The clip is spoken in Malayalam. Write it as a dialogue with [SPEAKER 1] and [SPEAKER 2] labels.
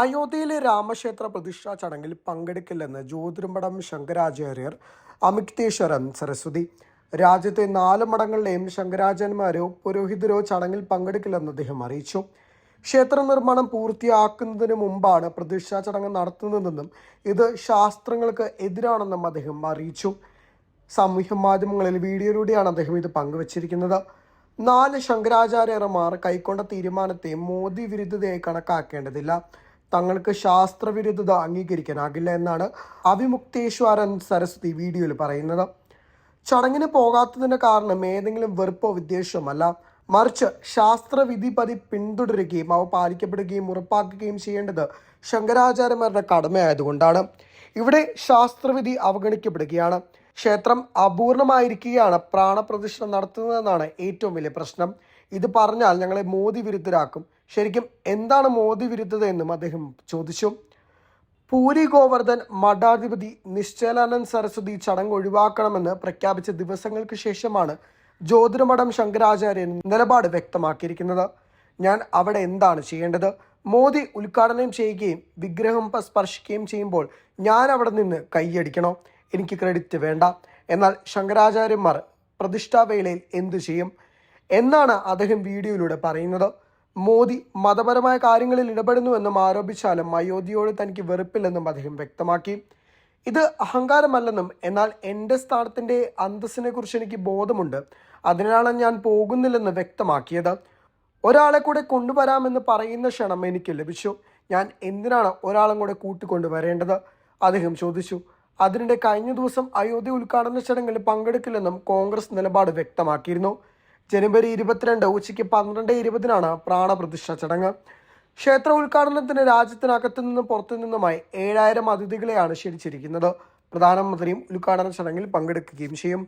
[SPEAKER 1] അയോധ്യയിലെ രാമക്ഷേത്ര പ്രതിഷ്ഠാ ചടങ്ങിൽ പങ്കെടുക്കില്ലെന്ന് ജ്യോതിർമഠം ശങ്കരാചാര്യർ അമിക്തേശ്വരൻ സരസ്വതി. രാജ്യത്തെ നാല് മഠങ്ങളിലെയും ശങ്കരാചാര്യന്മാരോ പുരോഹിതരോ ചടങ്ങിൽ പങ്കെടുക്കില്ലെന്ന് അദ്ദേഹം അറിയിച്ചു. ക്ഷേത്ര നിർമ്മാണം പൂർത്തിയാക്കുന്നതിന് മുമ്പാണ് പ്രതിഷ്ഠാ ചടങ്ങ് നടത്തുന്നതെന്നും ഇത് ശാസ്ത്രങ്ങൾക്ക് എതിരാണെന്നും അദ്ദേഹം അറിയിച്ചു. സാമൂഹ്യ മാധ്യമങ്ങളിൽ വീഡിയോയിലൂടെയാണ് അദ്ദേഹം ഇത് പങ്കുവച്ചിരിക്കുന്നത്. നാല് ശങ്കരാചാര്യമാർ കൈക്കൊണ്ട തീരുമാനത്തെ മോദി വിരുദ്ധതയായി കണക്കാക്കേണ്ടതില്ല. തങ്ങൾക്ക് ശാസ്ത്രവിരുദ്ധത അംഗീകരിക്കാനാകില്ല എന്നാണ് അവിമുക്തേശ്വരൻ സരസ്വതി വീഡിയോയിൽ പറയുന്നത്. ചടങ്ങിന് പോകാത്തതിന് കാരണം ഏതെങ്കിലും വെറുപ്പോ വിദ്വേഷമല്ല. മറിച്ച് ശാസ്ത്രവിധി പതി പിന്തുടരുകയും അവ പാലിക്കപ്പെടുകയും ഉറപ്പാക്കുകയും ചെയ്യേണ്ടത് ശങ്കരാചാര്യന്മാരുടെ കടമയായതുകൊണ്ടാണ്. ഇവിടെ ശാസ്ത്രവിധി അവഗണിക്കപ്പെടുകയാണ്. ക്ഷേത്രം അപൂർണമായിരിക്കുകയാണ് പ്രാണപ്രതിഷ്ഠ നടത്തുന്നതെന്നാണ് ഏറ്റവും വലിയ പ്രശ്നം. ഇത് പറഞ്ഞാൽ ഞങ്ങളെ മോദി വിരുദ്ധരാക്കും. ശരിക്കും എന്താണ് മോദി വിരുദ്ധത എന്നും അദ്ദേഹം ചോദിച്ചു. പൂരി ഗോവർദ്ധൻ മഠാധിപതി നിശ്ചലാനന്ദ് സരസ്വതി ചടങ്ങ് ഒഴിവാക്കണമെന്ന് പ്രഖ്യാപിച്ച ദിവസങ്ങൾക്ക് ശേഷമാണ് ജ്യോതിർമഠം ശങ്കരാചാര്യൻ നിലപാട് വ്യക്തമാക്കിയിരിക്കുന്നത്. ഞാൻ അവിടെ എന്താണ് ചെയ്യേണ്ടത്? മോദി ഉദ്ഘാടനം ചെയ്യുകയും വിഗ്രഹം സ്പർശിക്കുകയും ചെയ്യുമ്പോൾ ഞാൻ അവിടെ നിന്ന് കൈയടിക്കണോ? എനിക്ക് ക്രെഡിറ്റ് വേണ്ട. എന്നാൽ ശങ്കരാചാര്യന്മാർ പ്രതിഷ്ഠാവേളയിൽ എന്തു ചെയ്യും? എന്നാണ് അദ്ദേഹം വീഡിയോയിലൂടെ പറയുന്നത്. മോദി മതപരമായ കാര്യങ്ങളിൽ ഇടപെടുന്നുവെന്നും ആരോപിച്ചാലും അയോധ്യയോട് തനിക്ക് വെറുപ്പില്ലെന്നും അദ്ദേഹം വ്യക്തമാക്കി. ഇത് അഹങ്കാരമല്ലെന്നും എന്നാൽ എന്റെ സ്ഥാനത്തിന്റെ അന്തസ്സിനെ കുറിച്ച് എനിക്ക് ബോധമുണ്ട്. അതിനാണ് ഞാൻ പോകുന്നില്ലെന്ന് വ്യക്തമാക്കിയത്. ഒരാളെ കൂടെ കൊണ്ടുവരാമെന്ന് പറയുന്ന ക്ഷണം എനിക്ക് ലഭിച്ചു. ഞാൻ എന്തിനാണ് ഒരാളും കൂടെ കൂട്ടിക്കൊണ്ടുവരേണ്ടത്? അദ്ദേഹം ചോദിച്ചു. അതിനിടെ കഴിഞ്ഞ ദിവസം അയോധ്യ ഉദ്ഘാടന ചടങ്ങിൽ പങ്കെടുക്കില്ലെന്നും കോൺഗ്രസ് നിലപാട് വ്യക്തമാക്കിയിരുന്നു. ജനുവരി ഇരുപത്തിരണ്ട് ഉച്ചയ്ക്ക് പന്ത്രണ്ട് ഇരുപതിനാണ് പ്രാണപ്രതിഷ്ഠ ചടങ്ങ്. ക്ഷേത്ര ഉദ്ഘാടനത്തിന് രാജ്യത്തിനകത്തു നിന്നും പുറത്തു നിന്നുമായി ഏഴായിരം അതിഥികളെയാണ് ക്ഷണിച്ചിരിക്കുന്നത്. പ്രധാനമന്ത്രിയും ഉദ്ഘാടന ചടങ്ങിൽ പങ്കെടുക്കുകയും ചെയ്യും.